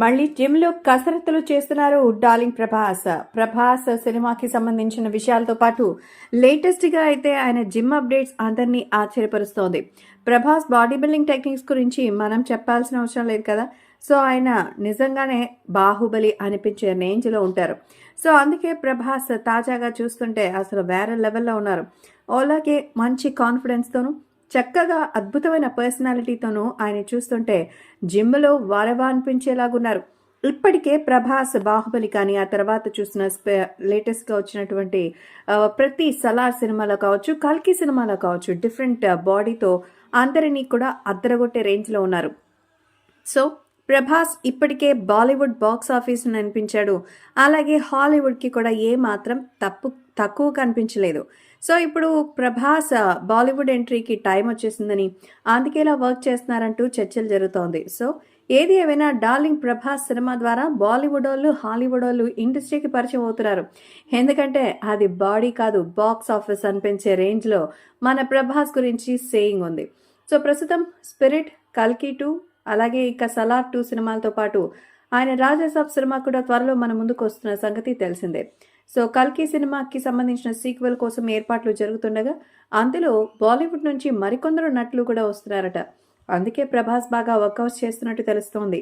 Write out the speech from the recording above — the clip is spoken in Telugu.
మళ్ళీ జిమ్లో కసరత్తులు చేస్తున్నారు డార్లింగ్ ప్రభాస్. ప్రభాస్ సినిమాకి సంబంధించిన విషయాలతో పాటు లేటెస్ట్గా అయితే ఆయన జిమ్ అప్డేట్స్ అందరినీ ఆశ్చర్యపరుస్తోంది. ప్రభాస్ బాడీ బిల్డింగ్ టెక్నిక్స్ గురించి మనం చెప్పాల్సిన అవసరం లేదు కదా? సో ఆయన నిజంగానే బాహుబలి అనిపించే రేంజ్లో ఉంటారు. సో అందుకే ప్రభాస్ తాజాగా చూస్తుంటే అసలు వేరే లెవెల్లో ఉన్నారు. ఓలాకే మంచి కాన్ఫిడెన్స్తోనూ చక్కగా అద్భుతమైన పర్సనాలిటీతోనూ ఆయన చూస్తుంటే జిమ్లో వారవా అనిపించేలాగున్నారు. ఇప్పటికే ప్రభాస్ బాహుబలి కానీ ఆ తర్వాత చూసిన స్పె- లేటెస్ట్గా వచ్చినటువంటి ప్రతి సలార్ సినిమాలో కావచ్చు కల్కి సినిమాలో కావచ్చు డిఫరెంట్ బాడీతో అందరినీ కూడా అద్దరగొట్టే రేంజ్లో ఉన్నారు. సో ప్రభాస్ ఇప్పటికే బాలీవుడ్ బాక్స్ ఆఫీస్ అనిపించాడు అలాగే హాలీవుడ్కి కూడా ఏ మాత్రం తప్పు తక్కువ కనిపించలేదు. సో ఇప్పుడు ప్రభాస్ బాలీవుడ్ ఎంట్రీకి టైం వచ్చేసిందని అందుకే ఇలా వర్క్ చేస్తున్నారంటూ చర్చలు జరుగుతోంది. సో ఏది ఏమైనా డార్లింగ్ ప్రభాస్ సినిమా ద్వారా బాలీవుడ్ వాళ్ళు హాలీవుడ్ వాళ్ళు ఇండస్ట్రీకి పరిచయం అవుతున్నారు. ఎందుకంటే అది బాడీ కాదు బాక్స్ ఆఫీస్ అనిపించే రేంజ్లో మన ప్రభాస్ గురించి సేయింగ్ ఉంది. సో ప్రస్తుతం స్పిరిట్ కల్కి టూ అలాగే ఇక సలార్ టూ సినిమాలతో పాటు ఆయన రాజాసాబ్ సినిమా కూడా త్వరలో మన ముందుకు వస్తున్న సంగతి తెలిసిందే. సో కల్కి సినిమాకి సంబంధించిన సీక్వెల్ కోసం ఏర్పాట్లు జరుగుతుండగా అందులో బాలీవుడ్ నుంచి మరికొందరు నటులు కూడా వస్తున్నారట. అందుకే ప్రభాస్ బాగా వర్కౌట్ చేస్తున్నట్టు తెలుస్తోంది.